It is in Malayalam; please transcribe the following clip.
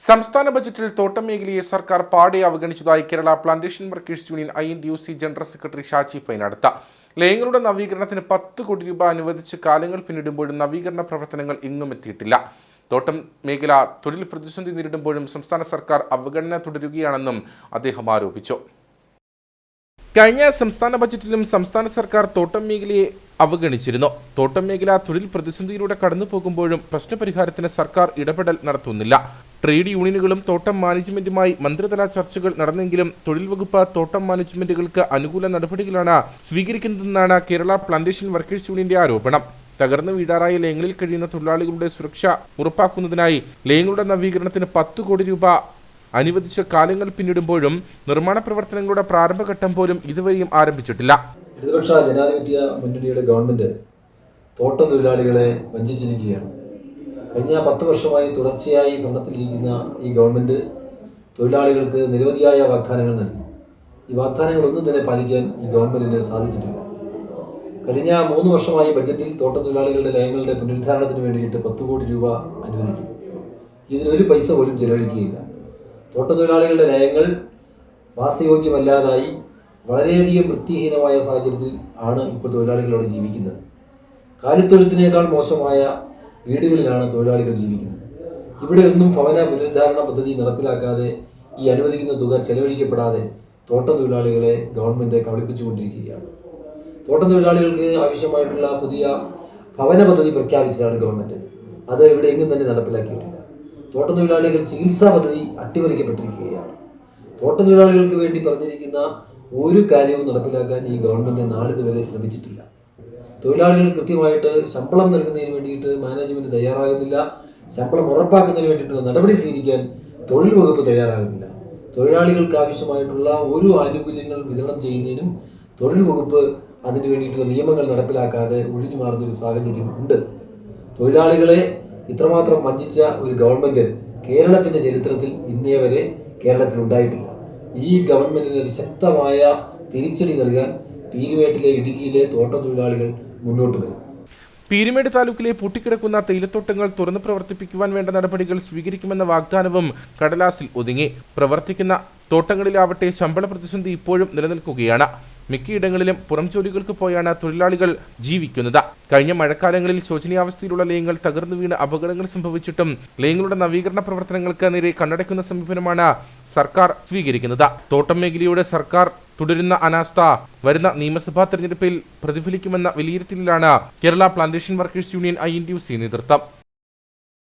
സംസ്ഥാന ബജറ്റിൽ തോട്ടം മേഖലയെ സർക്കാർ പാടെ അവഗണിച്ചതായി Kerala plantation workers union I N U C general secretary Shaji പൈനടുത്ത ലയങ്ങളുടെ നവീകരണത്തിന് പത്ത് കോടി രൂപ അനുവദിച്ച് കാലങ്ങൾ പിന്നിടുമ്പോഴും നവീകരണ പ്രവർത്തനങ്ങൾ എങ്ങും എത്തിയിട്ടില്ല. തോട്ടം മേഖല തൊഴിൽ പ്രതിസന്ധി നേരിടുമ്പോഴും സംസ്ഥാന സർക്കാർ അവഗണന തുടരുകയാണെന്നും അദ്ദേഹം ആരോപിച്ചു. കഴിഞ്ഞ സംസ്ഥാന ബജറ്റിലും സംസ്ഥാന സർക്കാർ തോട്ടം മേഖലയെ അവഗണിച്ചിരുന്നു. തോട്ടം മേഖല തൊഴിൽ പ്രതിസന്ധിയിലൂടെ കടന്നു പോകുമ്പോഴും പ്രശ്നപരിഹാരത്തിന് സർക്കാർ ഇടപെടൽ നടത്തുന്നില്ല. ട്രേഡ് യൂണിയനുകളും തോട്ടം മാനേജ്മെന്റുമായി മന്ത്രിതല ചർച്ചകൾ നടന്നെങ്കിലും തൊഴിൽ വകുപ്പ് തോട്ടം മാനേജ്മെന്റുകൾക്ക് അനുകൂല നടപടികളാണ് സ്വീകരിക്കുന്നതെന്നാണ് കേരള പ്ലാന്റേഷൻ വർക്കേഴ്സ് യൂണിയന്റെ ആരോപണം. തകർന്നു വീടാറായ ലയങ്ങളിൽ കഴിയുന്ന തൊഴിലാളികളുടെ സുരക്ഷ ഉറപ്പാക്കുന്നതിനായി ലയങ്ങളുടെ നവീകരണത്തിന് പത്ത് കോടി രൂപ അനുവദിച്ച കാലങ്ങൾ പിന്നിടുമ്പോഴും നിർമ്മാണ പ്രവർത്തനങ്ങളുടെ പ്രാരംഭഘട്ടം പോലും ഇതുവരെയും ആരംഭിച്ചിട്ടില്ല. ഇടതുപക്ഷ ജനാധിപത്യ മുന്നണിയുടെ ഗവൺമെന്റ് തോട്ടം തൊഴിലാളികളെ വഞ്ചിച്ചിരിക്കുകയാണ്. കഴിഞ്ഞ പത്ത് വർഷമായി തുടർച്ചയായി ഭരണത്തിലിരിക്കുന്ന ഈ ഗവൺമെന്റ് തൊഴിലാളികൾക്ക് നിരവധിയായ വാഗ്ദാനങ്ങൾ നൽകി. ഈ വാഗ്ദാനങ്ങൾ ഒന്നും തന്നെ പാലിക്കാൻ ഈ ഗവൺമെന്റിന് സാധിച്ചിട്ടില്ല. കഴിഞ്ഞ മൂന്ന് വർഷമായി ബഡ്ജറ്റിൽ തോട്ട തൊഴിലാളികളുടെ ലയങ്ങളുടെ പുനരുദ്ധാരണത്തിന് വേണ്ടിയിട്ട് പത്ത് കോടി രൂപ അനുവദിക്കും. ഇതിനൊരു പൈസ പോലും ചെലവഴിക്കുകയില്ല. തോട്ട തൊഴിലാളികളുടെ ലയങ്ങൾ വാസയോഗ്യമല്ലാതായി വളരെയധികം വൃത്തിഹീനമായ സാഹചര്യത്തിൽ ആണ് ഇപ്പോൾ തൊഴിലാളികൾ ജീവിക്കുന്നത്. കാലിത്തൊഴുത്തിനേക്കാൾ മോശമായ വീടുകളിലാണ് തൊഴിലാളികൾ ജീവിക്കുന്നത്. ഇവിടെ ഒന്നും ഭവന പുനരുദ്ധാരണ പദ്ധതി നടപ്പിലാക്കാതെ ഈ അനുവദിക്കുന്ന തുക ചെലവഴിക്കപ്പെടാതെ തോട്ടം തൊഴിലാളികളെ ഗവൺമെന്റ് കബളിപ്പിച്ചുകൊണ്ടിരിക്കുകയാണ്. തോട്ടം തൊഴിലാളികൾക്ക് ആവശ്യമായിട്ടുള്ള പുതിയ ഭവന പദ്ധതി പ്രഖ്യാപിച്ചതാണ് ഗവൺമെന്റ് അത് ഇവിടെ എങ്ങും തന്നെ നടപ്പിലാക്കിയിട്ടില്ല. തോട്ടം തൊഴിലാളികൾ ചികിത്സാ പദ്ധതി അട്ടിമറിക്കപ്പെട്ടിരിക്കുകയാണ്. തോട്ടം തൊഴിലാളികൾക്ക് വേണ്ടി പറഞ്ഞിരിക്കുന്ന ഒരു കാര്യവും നടപ്പിലാക്കാൻ ഈ ഗവൺമെന്റ് നാളിതുവരെ ശ്രമിച്ചിട്ടില്ല. തൊഴിലാളികൾ കൃത്യമായിട്ട് ശമ്പളം നൽകുന്നതിന് വേണ്ടിയിട്ട് മാനേജ്മെന്റ് തയ്യാറാകുന്നില്ല. ശമ്പളം ഉറപ്പാക്കുന്നതിന് വേണ്ടിയിട്ടുള്ള നടപടി സ്വീകരിക്കാൻ തൊഴിൽ വകുപ്പ് തയ്യാറാകുന്നില്ല. തൊഴിലാളികൾക്ക് ആവശ്യമായിട്ടുള്ള ഒരു ആനുകൂല്യങ്ങൾ വിതരണം ചെയ്യുന്നതിനും തൊഴിൽ വകുപ്പ് അതിന് വേണ്ടിയിട്ടുള്ള നിയമങ്ങൾ നടപ്പിലാക്കാതെ ഒഴിഞ്ഞു മാറുന്ന ഒരു സാഹചര്യം ഉണ്ട്. തൊഴിലാളികളെ ഇത്രമാത്രം വഞ്ചിച്ച ഒരു ഗവൺമെന്റ് കേരളത്തിന്റെ ചരിത്രത്തിൽ ഇന്നേ വരെ കേരളത്തിൽ ഉണ്ടായിട്ടില്ല. ഈ ഗവൺമെന്റിന് ശക്തമായ തിരിച്ചടി നൽകാൻ പീരുമേട്ടിലെ ഇടുക്കിയിലെ തോട്ടം തൊഴിലാളികൾ മുന്നോട്ട് വരും. പീരുമേട് താലൂക്കിലെ പൂട്ടിക്കിടക്കുന്ന തേയിലത്തോട്ടങ്ങൾ തുറന്നു പ്രവർത്തിപ്പിക്കുവാൻ വേണ്ട നടപടികൾ സ്വീകരിക്കുമെന്ന വാഗ്ദാനവും കടലാസിൽ ഒതുങ്ങി. പ്രവർത്തിക്കുന്ന തോട്ടങ്ങളിലാവട്ടെ ശമ്പള പ്രതിസന്ധി ഇപ്പോഴും നിലനിൽക്കുകയാണ്. മിക്കയിടങ്ങളിലും പുറം ജോലികൾക്ക് പോയാണ് തൊഴിലാളികൾ ജീവിക്കുന്നത്. കഴിഞ്ഞ മഴക്കാലങ്ങളിൽ ശോചനീയാവസ്ഥയിലുള്ള ലയങ്ങൾ തകർന്നു വീണ് അപകടങ്ങൾ സംഭവിച്ചിട്ടും ലയങ്ങളുടെ നവീകരണ പ്രവർത്തനങ്ങൾക്ക് നേരെ കണ്ണടയ്ക്കുന്ന സമീപനമാണ് സർക്കാർ സ്വീകരിക്കുന്നത്. തോട്ടം മേഖലയുടെ സർക്കാർ തുടരുന്ന അനാസ്ഥ വരുന്ന നിയമസഭാ തെരഞ്ഞെടുപ്പിൽ പ്രതിഫലിക്കുമെന്ന വിലയിരുത്തലിലാണ് Kerala plantation workers union I N T U C നേതൃത്വം.